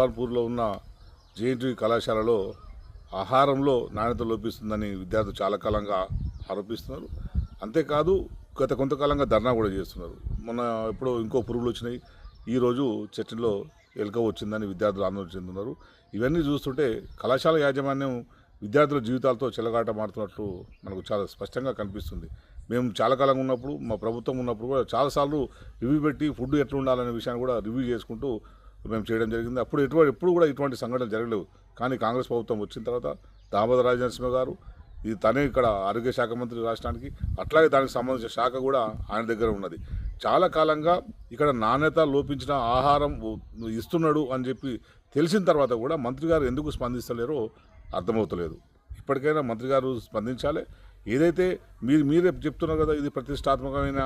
సుల్తాన్పూర్లో ఉన్న జేఎన్టీ కళాశాలలో ఆహారంలో నాణ్యత లోపిస్తుందని విద్యార్థులు చాలా కాలంగా ఆరోపిస్తున్నారు. అంతేకాదు గత కొంతకాలంగా ధర్నా కూడా చేస్తున్నారు. మొన్న ఎప్పుడో ఇంకో పురుగులు వచ్చినాయి. ఈరోజు చర్చలో ఎలుక వచ్చిందని విద్యార్థులు ఆందోళన చెందుతున్నారు. ఇవన్నీ చూస్తుంటే కళాశాల యాజమాన్యం విద్యార్థుల జీవితాలతో చెలగాట మారుతున్నట్లు మనకు చాలా స్పష్టంగా కనిపిస్తుంది. మేము చాలా కాలంగా ఉన్నప్పుడు మా ప్రభుత్వం ఉన్నప్పుడు కూడా చాలాసార్లు రివ్యూ పెట్టి ఫుడ్ ఎట్లా ఉండాలనే విషయాన్ని కూడా రివ్యూ చేసుకుంటూ మేము చేయడం జరిగింది. అప్పుడు ఎటువంటి ఎప్పుడు కూడా ఇటువంటి సంఘటనలు జరగలేవు. కానీ కాంగ్రెస్ ప్రభుత్వం వచ్చిన తర్వాత దామోదర రాజనరసింహ గారు ఇది తనే ఇక్కడ ఆరోగ్య శాఖ మంత్రి రాష్ట్రానికి అట్లాగే దానికి సంబంధించిన శాఖ కూడా ఆయన దగ్గర ఉన్నది. చాలా కాలంగా ఇక్కడ నాణ్యత లోపించిన ఆహారం ఇస్తున్నాడు అని చెప్పి తెలిసిన తర్వాత కూడా మంత్రి గారు ఎందుకు స్పందిస్తలేరో అర్థమవుతలేదు. ఇప్పటికైనా మంత్రి గారు స్పందించాలి. ఏదైతే మీరు మీరే చెప్తున్నారు కదా ఇది ప్రతిష్టాత్మకమైన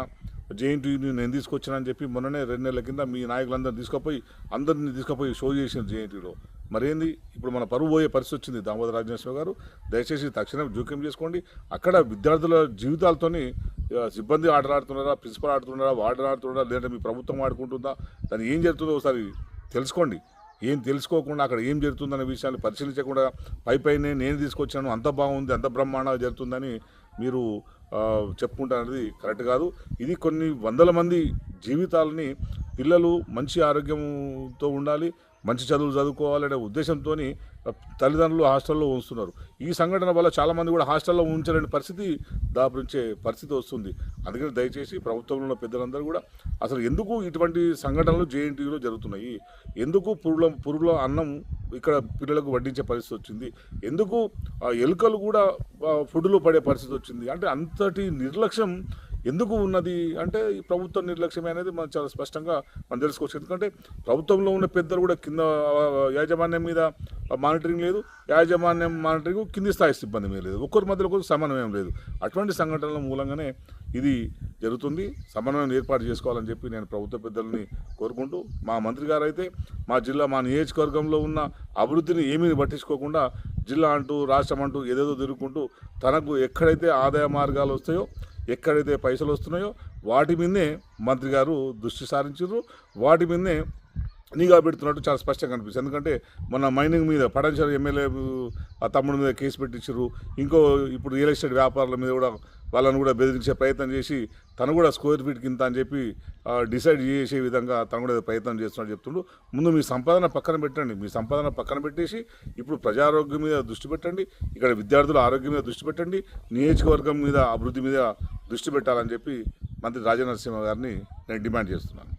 జేఎన్టీయూని నేను తీసుకొచ్చానని చెప్పి మొన్ననే రెండు నెలల కింద మీ నాయకులందరినీ తీసుకుపోయి అందరినీ తీసుకుపోయి షో చేసింది జేఎన్టీలో మరేంది? ఇప్పుడు మన పరువు పోయే పరిస్థితి వచ్చింది దామోదర రాజేశ్వర గారు. దయచేసి తక్షణం జోక్యం చేసుకోండి. అక్కడ విద్యార్థుల జీవితాలతోని సిబ్బంది ఆటలాడుతున్నారా ప్రిన్సిపల్ ఆడుతున్నారా వార్డెన్ ఆడుతున్నారా లేదంటే మీ ప్రభుత్వం ఆడుకుంటుందా దాన్ని ఏం జరుగుతుందో ఒకసారి తెలుసుకోండి. ఏం తెలుసుకోకుండా అక్కడ ఏం జరుగుతుందనే విషయాన్ని పరిశీలించకుండా పై పైనే నేను తీసుకొచ్చాను అంత బాగుంది అంత బ్రహ్మాండంగా జరుగుతుందని మీరు చెప్పుకుంటా అనేది కరెక్ట్ కాదు. ఇది కొన్ని వందల మంది జీవితాలని పిల్లలు మంచి ఆరోగ్యంతో ఉండాలి మంచి చదువులు చదువుకోవాలనే ఉద్దేశంతో తల్లిదండ్రులు హాస్టల్లో ఉంచుతున్నారు. ఈ సంఘటన వల్ల చాలామంది కూడా హాస్టల్లో ఉంచలేని పరిస్థితి దాపురించే పరిస్థితి వస్తుంది. అందుకని దయచేసి ప్రభుత్వంలో ఉన్న పెద్దలందరూ కూడా అసలు ఎందుకు ఇటువంటి సంఘటనలు జేఎన్టీలో జరుగుతున్నాయి? ఎందుకు పురుగుల పురుగుల అన్నం ఇక్కడ పిల్లలకు వడ్డించే పరిస్థితి వచ్చింది. ఎందుకు ఆ, ఎలుకలు కూడా ఫుడ్లో పడే పరిస్థితి వచ్చింది? అంటే అంతటి నిర్లక్ష్యం ఎందుకు ఉన్నది అంటే ఈ ప్రభుత్వ నిర్లక్ష్యమే అనేది మనం చాలా స్పష్టంగా మనం తెలుసుకోవచ్చు. ఎందుకంటే ప్రభుత్వంలో ఉన్న పెద్దలు కూడా కింద యాజమాన్యం మీద మానిటరింగ్ లేదు. యాజమాన్యం మానిటరింగ్ కింది స్థాయి సిబ్బంది మీద లేదు. ఒక్కరి మధ్యలో కొంచెం సమన్వయం లేదు. అటువంటి సంఘటనల మూలంగానే ఇది జరుగుతుంది. సమన్వయం ఏర్పాటు చేసుకోవాలని చెప్పి నేను ప్రభుత్వ పెద్దల్ని కోరుకుంటూ మా మంత్రి గారు అయితే మా జిల్లా మా నియోజకవర్గంలో ఉన్న అభివృద్ధిని ఏమీ పట్టించుకోకుండా జిల్లా అంటూ రాష్ట్రం అంటూ ఏదేదో తిరుగుకుంటూ తనకు ఎక్కడైతే ఆదాయ మార్గాలు వస్తాయో ఎక్కడైతే పైసలు వస్తున్నాయో వాటి మీదనే మంత్రి గారు దృష్టి సారించారు. వాటి మీదనే నిఘా పెడుతున్నట్టు చాలా స్పష్టంగా అనిపిస్తుంది ఎందుకంటే మన మైనింగ్ మీద పడంచర్ ఎమ్మెల్యే ఆ తమ్ముడి మీద కేసు పెట్టించారు. ఇంకో ఇప్పుడు రియల్ ఎస్టేట్ వ్యాపారుల మీద కూడా వాళ్ళని కూడా బెదిరించే ప్రయత్నం చేసి తను కూడా స్క్వేర్ ఫీట్ కింద అని చెప్పి డిసైడ్ చేసే విధంగా తను కూడా ప్రయత్నం చేస్తున్నాడు చెప్తుండు. ముందు మీ సంపాదన పక్కన పెట్టండి. మీ సంపాదన పక్కన పెట్టేసి ఇప్పుడు ప్రజారోగ్యం మీద దృష్టి పెట్టండి. ఇక్కడ విద్యార్థుల ఆరోగ్యం మీద దృష్టి పెట్టండి. నియోజకవర్గం మీద అభివృద్ధి మీద దృష్టి పెట్టాలని చెప్పి మంత్రి రాజనరసింహ గారిని నేను డిమాండ్ చేస్తున్నాను.